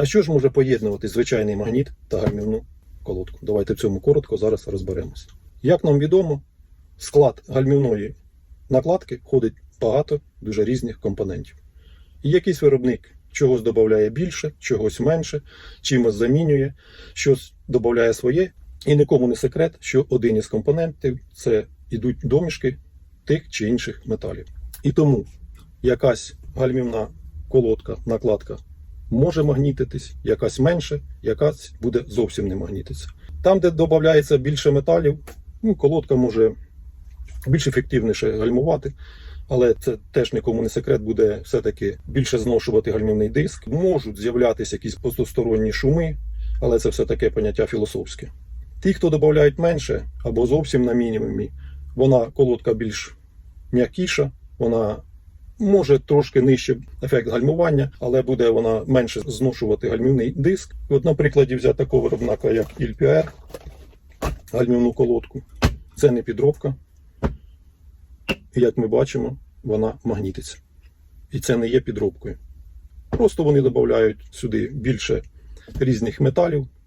А що ж може поєднувати звичайний магніт та гальмівну колодку? Давайте в цьому коротко зараз розберемося. Як нам відомо, склад гальмівної накладки входить багато дуже різних компонентів. І якийсь виробник чогось додає більше, чогось менше, чимось замінює, щось додає своє. І нікому не секрет, що один із компонентів це йдуть домішки тих чи інших металів. І тому якась гальмівна колодка, накладка може магнітитись, якась менше, якась буде зовсім не магнітитися. Там, де додається більше металів, ну, колодка може більш ефективніше гальмувати, але це теж нікому не секрет, буде все-таки більше зношувати гальмівний диск. Можуть з'являтися якісь постосторонні шуми, але це все таке поняття філософське. Ті, хто додають менше або зовсім на мінімумі, вона колодка більш м'якіша, вона може трошки нижче ефект гальмування, але буде вона менше зношувати гальмівний диск. От на прикладі взяти такого виробника, як ILPR, гальмівну колодку. Це не підробка. Як ми бачимо, вона магнітиться. І це не є підробкою. Просто вони додають сюди більше різних металів,